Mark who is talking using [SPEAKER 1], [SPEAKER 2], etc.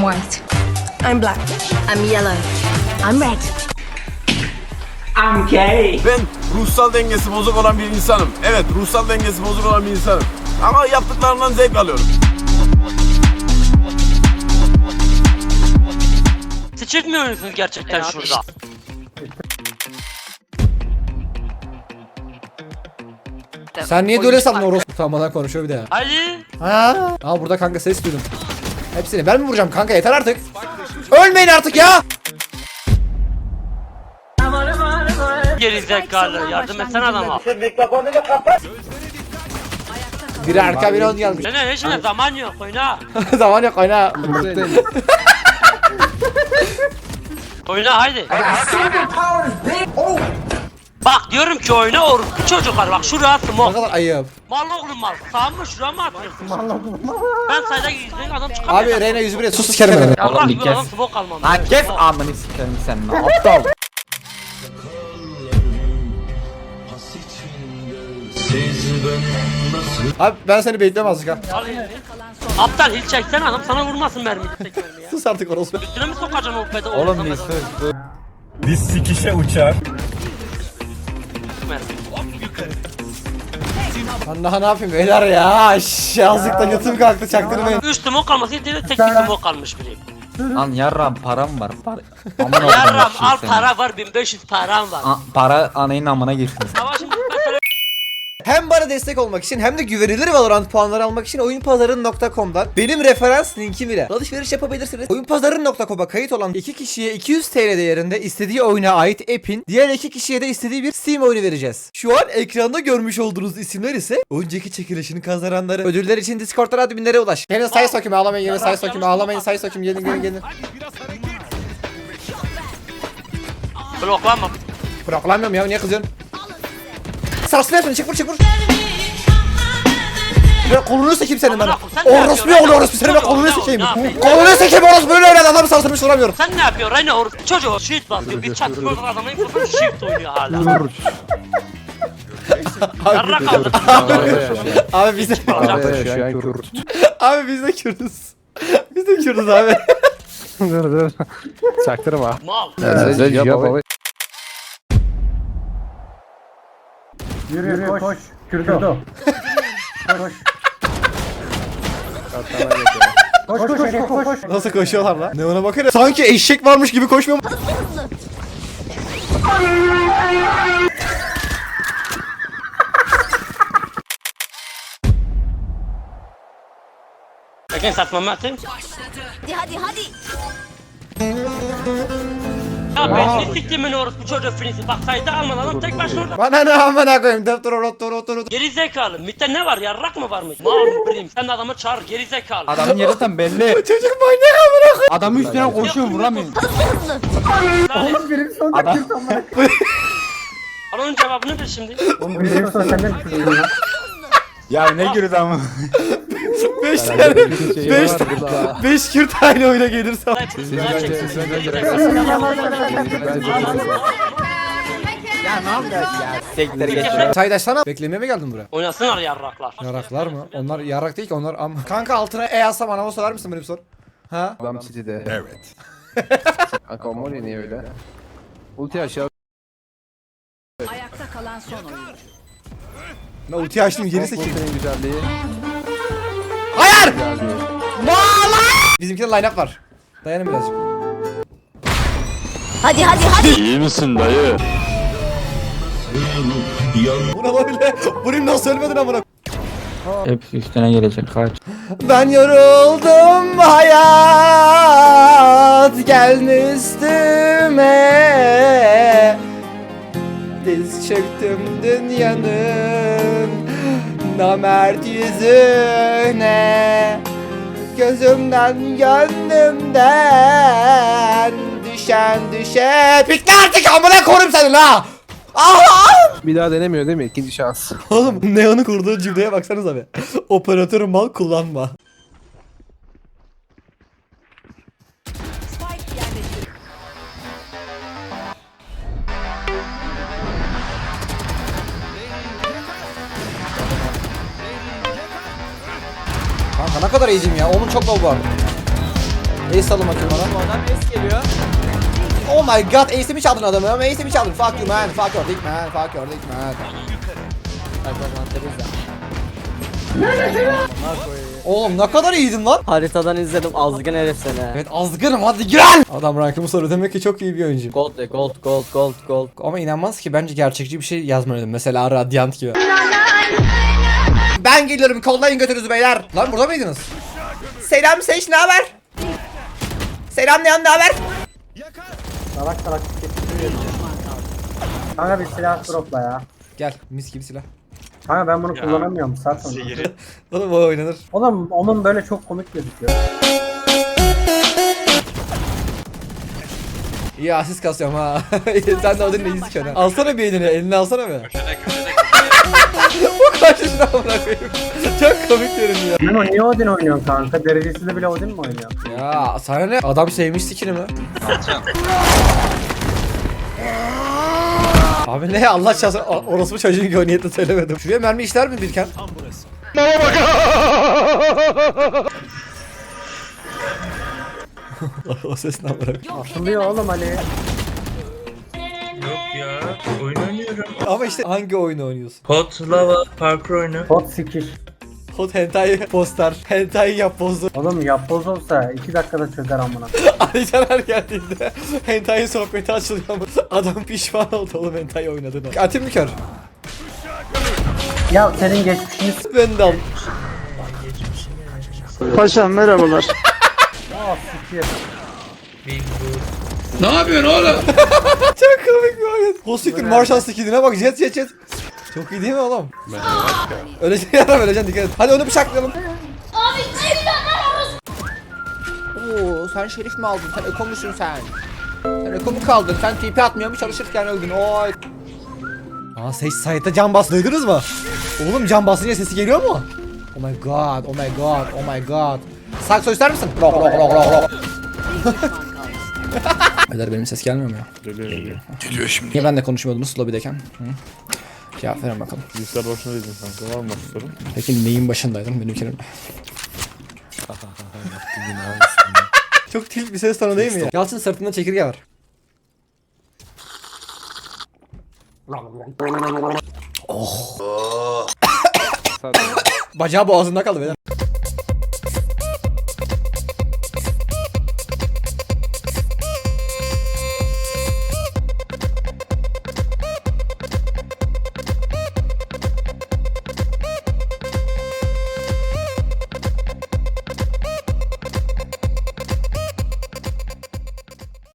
[SPEAKER 1] I'm white.
[SPEAKER 2] I'm black.
[SPEAKER 1] I'm yellow. I'm red.
[SPEAKER 3] I'm gay.
[SPEAKER 4] Ben ruhsal dengesi bozuk olan bir insanım. Evet, ruhsal dengesi bozuk olan bir insanım. Ama yaptıklarından zevk alıyorum.
[SPEAKER 5] Sıçırtmıyor musunuz gerçekten şurada?
[SPEAKER 6] Sen niye böyle sandın orospu? Tamam bana konuşuyor bir de ya.
[SPEAKER 5] Ali.
[SPEAKER 6] Ha? Aa burada kanka ses duydum. Hepsini ben mi vuracağım kanka yeter artık. Ölmeyin artık ya.
[SPEAKER 5] Geri zekalı yardım etsene adama.
[SPEAKER 6] Biri arka biri ön gelmiş.
[SPEAKER 5] Senin hiç ne zaman yok oyna.
[SPEAKER 6] Zaman yok oyna.
[SPEAKER 5] Oyna haydi. Bak diyorum ki oyna orospu çocuklar bak şuraya
[SPEAKER 6] Ne
[SPEAKER 5] smoke.
[SPEAKER 6] kadar ayıp.
[SPEAKER 5] Mal oğlum mal. Sağ mı şuraya mı atıyorsun? Ben sayda gizliyim adam çıkamıyor.
[SPEAKER 6] Abi Reyna 101 sus sikerim beni.
[SPEAKER 5] Allah
[SPEAKER 7] bir
[SPEAKER 5] gibi adam smoke almam.
[SPEAKER 7] Ha kes amını sikerim sen aptal.
[SPEAKER 6] Abi ben seni azıcık ha.
[SPEAKER 5] Al elini. Aptal hil çeksen adam sana vurmasın mermiyi. Tek mermi ya.
[SPEAKER 6] Sus artık orospu.
[SPEAKER 5] Üstüne mi sokacaksın o pede?
[SPEAKER 7] Oğlum bir sus.
[SPEAKER 8] Biz sikişe uçar.
[SPEAKER 6] Lan daha ne yapayım beyler ya. Şş, yazlıkta götüm kalktı çaktırmayın.
[SPEAKER 5] 3 smoke kalması yeterli tek bir smoke kalmış bileyim.
[SPEAKER 7] Lan yarram param var. Para. Aman
[SPEAKER 5] Yarram
[SPEAKER 7] şey
[SPEAKER 5] al para var 1500 param var.
[SPEAKER 7] A- para anayın amına girsin.
[SPEAKER 5] Savaşın
[SPEAKER 6] Hem bana destek olmak için hem de güvenilir Valorant puanları almak için oyunpazarın.com'dan benim referans linkim ile alışveriş yapabilirsiniz. Oyunpazarın.com'a kayıt olan iki kişiye 200 TL değerinde istediği oyuna ait app'in diğer iki kişiye de istediği bir Steam oyunu vereceğiz. Şu an ekranda görmüş olduğunuz isimler ise önceki çekilişin kazananları. Ödüller için Discord'dan adminlere ulaş. Gelin say sokayım ağlamayın gelin say sokayım ağlamayın say sokayım gelin gelin gelin.
[SPEAKER 5] bloklanma.
[SPEAKER 6] Bıraklamıyorum ya niye kızıyorsun? Sarsma yapın çık vur çık vur. Ya kolunu sikeyim senin ben. Orospu yok orospu senin ben kolunu sikeyim. Kolunu sikeyim orospu böyle öyle adamı sarsılmış vuramıyorum.
[SPEAKER 5] Sen ne yapıyorsun Reyna orospu çocuğu shift basıyor bir çat gördün adamın mikrofonu shift oynuyor hala.
[SPEAKER 6] Abi biz de abi biz de Kürdüz. Biz de Kürdüz abi.
[SPEAKER 8] dur dur. Çaktırma.
[SPEAKER 5] Mal.
[SPEAKER 8] Yürü yürü koş. Kürdo. Koş koş koş koş koş.
[SPEAKER 6] Nasıl koşuyorlar lan? Ne ona bakın. Sanki eşek varmış gibi koşmuyor mu?
[SPEAKER 5] Peki satmamı atayım.
[SPEAKER 1] Hadi hadi hadi.
[SPEAKER 5] Ya ben ne siktimin orospu çocuğu finisi. Bak sayıda almadan adam tek başına orada.
[SPEAKER 6] Bana ne amına koyayım. Dur dur dur dur.
[SPEAKER 5] Geri zekalı. Mitte ne var? Yarrak mı varmış? Mal bileyim. Sen de adamı çağır. Geri zekalı.
[SPEAKER 7] Adamın yeri tam belli.
[SPEAKER 6] Çocuk manyak amına koyayım.
[SPEAKER 7] Adamın üstüne koşuyor vuramıyor.
[SPEAKER 5] Oğlum
[SPEAKER 8] Benim son dakika sonra.
[SPEAKER 5] Onun cevabını bil şimdi.
[SPEAKER 8] Benim son senden kürdo.
[SPEAKER 7] Ya ne gürüz ama.
[SPEAKER 6] 5 tane 5 5 Kürt aynı oyuna gelirse.
[SPEAKER 5] Güzel çeksin. Geri zekalı.
[SPEAKER 7] Ya ne yapıyorsun ya? Sektere geç.
[SPEAKER 6] Saydaş sana beklemeye mi geldin buraya?
[SPEAKER 5] Oynasınlar yarraklar.
[SPEAKER 6] Yaraklar mı? Onlar yarak değil ki onlar am. Kanka altına E yazsam anama sorar mısın böyle bir soru? Ha?
[SPEAKER 8] Adam City'de. Evet. Kanka o Mori niye öyle? Ulti aşağı.
[SPEAKER 1] Ayakta kalan son oyuncu.
[SPEAKER 6] Ben ultiyi açtım geri.
[SPEAKER 8] Ultinin güzelliği.
[SPEAKER 6] Hayır! Mala! Bizimkide line up var. Dayanın birazcık.
[SPEAKER 1] Hadi hadi hadi.
[SPEAKER 6] Bu ne böyle? Bunu nasıl ölmedin amına?
[SPEAKER 7] Hepsi üstüne gelecek kaç.
[SPEAKER 6] Ben yoruldum hayat gelme üstüme Diz çöktüm dünyanın namert yüzüne Gözümden gönlümden düşen düşe Bitti artık amına korum seni la! Allah!
[SPEAKER 8] Bir daha denemiyor değil mi? İkinci şans.
[SPEAKER 6] Oğlum Neon'un kurduğu cümleye baksanıza be. Operatör mal kullanma. Ne kadar iyiyim ya. Onun çok low var. Ace alın bakayım bana.
[SPEAKER 7] Adam es geliyor.
[SPEAKER 6] Oh my god ace'imi çaldın adamı. Ace'imi çaldın. Fuck you man. Fuck your dick man. Fuck your dick man. Oğlum ne kadar iyiydin lan.
[SPEAKER 7] Haritadan izledim azgın herif seni.
[SPEAKER 6] Evet azgınım hadi gel. Adam rankımı soruyor demek ki çok iyi bir oyuncu.
[SPEAKER 7] Gold gold gold gold gold.
[SPEAKER 6] Ama inanmaz ki bence gerçekçi bir şey yazmalıydım. Mesela Radiant gibi. Ben geliyorum kollayın götünüzü beyler. Lan burada mıydınız? Selam Seç ne haber? Selam ne ne haber?
[SPEAKER 2] Salak salak getiriyor. Kanka bir silah dropla ya.
[SPEAKER 6] Gel mis gibi silah.
[SPEAKER 2] Kanka ben bunu kullanamıyorum sat onu.
[SPEAKER 6] Oğlum o oynanır.
[SPEAKER 2] Oğlum onun böyle çok komik gözüküyor.
[SPEAKER 6] İyi asist kasıyorum ha. Sen de Odin'le iyi sikiyorsun ha. Alsana bir elini, elini alsana bir. Bu karşısına bırakayım. Çok komik görünüyor.
[SPEAKER 2] Ben o niye Odin oynuyorsun kanka? Derecesinde bile Odin mi oynuyor?
[SPEAKER 6] Ya sana ne? Adam sevmiş sikini mi? Abi ne Allah çarpsın o- orospu çocuğun gibi o niyetle söylemedim. Şuraya mermi işler mi Birken? Tam burası. o ses ne bırak.
[SPEAKER 2] Atılıyor oğlum hani.
[SPEAKER 3] Yok ya. Oyun oynuyorum.
[SPEAKER 6] Ama işte hangi oyunu oynuyorsun?
[SPEAKER 3] Hot Lava Parkur oyunu.
[SPEAKER 2] Hot sikiş.
[SPEAKER 6] Hot hentai poster. Hentai yap pozu.
[SPEAKER 2] Oğlum yapboz olsa 2 dakikada çözer amına.
[SPEAKER 6] Alican her geldiğinde hentai sohbeti açılıyor ama adam pişman oldu oğlum hentai oynadığına. Atayım mı kör?
[SPEAKER 2] Ya senin geçmişini s-
[SPEAKER 6] Ben de al.
[SPEAKER 2] Paşam merhabalar. Aa sikir.
[SPEAKER 3] Big Boot.
[SPEAKER 6] Çok komik bir oyun. Hosiktir Marshall skill'ine bak jet jet jet. Çok iyi değil mi oğlum? Öleceksin yaram öleceksin dikkat et. Hadi onu bıçaklayalım. Abi Oo sen şerif mi aldın? Sen eko musun sen? Sen eko mu kaldın? Sen TP atmıyor mu çalışırken öldün? Oy. Aa Sage site'da can bas duydunuz mu? Oğlum can basınca sesi geliyor mu? Oh my god, oh my god, oh my god. Sakso ister misin? Rock rock rock rock rock. Beyler benim ses gelmiyor mu ya?
[SPEAKER 8] Geliyor şimdi.
[SPEAKER 6] Niye ben de konuşmuyordunuz lobideyken? Hı? Cevap verin bakalım.
[SPEAKER 8] Bilgisayar başına dedim kanka var mı başka sorun?
[SPEAKER 6] Peki neyin başındaydın benimkinin? Çok tilt bir ses tonu değil mi ya? Yalçın sırtında çekirge var. Oh. Bacağı boğazında kaldı beyler.